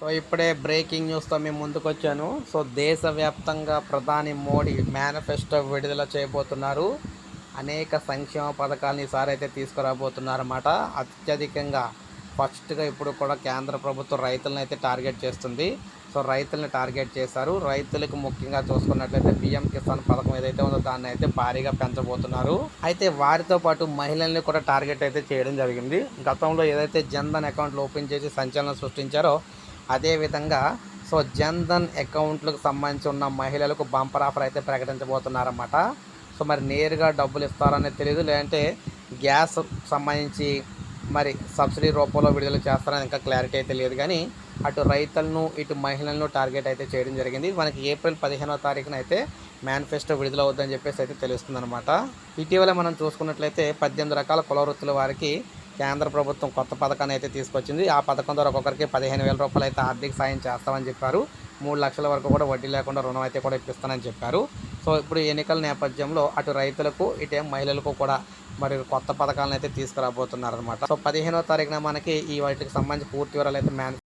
So ఇప్పుడే breaking న్యూస్తో మేము ముందుకు వచ్చాను సో దేశవ్యాప్తంగా ప్రధాని మోడీ మేనిఫెస్టో విడుదల చేయబోతున్నారు. అనేక సంక్షేమ పథకాలను ఈసారి అయితే తీసుకురాబోతున్నారన్నమాట. అత్యధికంగా ఫస్ట్గా ఇప్పుడు కూడా కేంద్ర ప్రభుత్వం రైతులను అయితే టార్గెట్ చేస్తుంది. సో రైతుల్ని టార్గెట్ చేశారు. రైతులకు ముఖ్యంగా చూసుకున్నట్లయితే పిఎం కిసాన్ పథకం ఏదైతే ఉందో దాన్ని అయితే భారీగా పెంచబోతున్నారు. అయితే వారితో పాటు మహిళల్ని కూడా టార్గెట్ అయితే చేయడం జరిగింది. గతంలో ఏదైతే జన్ధన్ అకౌంట్లు ఓపెన్ చేసి సంచలనం సృష్టించారో అదేవిధంగా సో జన్ధన్ అకౌంట్లకు సంబంధించి ఉన్న మహిళలకు బంపర్ ఆఫర్ అయితే ప్రకటించబోతున్నారన్నమాట. సో మరి నేరుగా డబ్బులు ఇస్తారనేది తెలియదు లేదంటే గ్యాస్ సంబంధించి మరి సబ్సిడీ రూపంలో విడుదల చేస్తారని ఇంకా క్లారిటీ అయితే లేదు. కానీ అటు రైతులను ఇటు మహిళలను టార్గెట్ అయితే చేయడం జరిగింది. మనకి ఏప్రిల్ పదిహేనో తారీఖున అయితే మేనిఫెస్టో విడుదల అవుద్దని చెప్పేసి అయితే తెలుస్తుంది అనమాట ఇటీవల మనం చూసుకున్నట్లయితే పద్దెనిమిది రకాల కుల వృత్తుల వారికి కేంద్ర ప్రభుత్వం కొత్త పథకాన్ని అయితే తీసుకొచ్చింది. ఆ పథకం ద్వారా ఒక్కొక్కరికి పదిహేను వేల రూపాయలు అయితే ఆర్థిక సాయం చేస్తామని చెప్పారు. మూడు లక్షల వరకు కూడా వడ్డీ లేకుండా రుణం అయితే కూడా ఇప్పిస్తానని చెప్పారు. సో ఇప్పుడు ఎన్నికల నేపథ్యంలో అటు రైతులకు ఇటు మహిళలకు కూడా మరి కొత్త పథకాలను అయితే తీసుకురాబోతున్నారనమాట సో పదిహేనో తారీఖున మనకి ఈ వాటికి సంబంధించి పూర్తి వివరాలు అయితే మేన్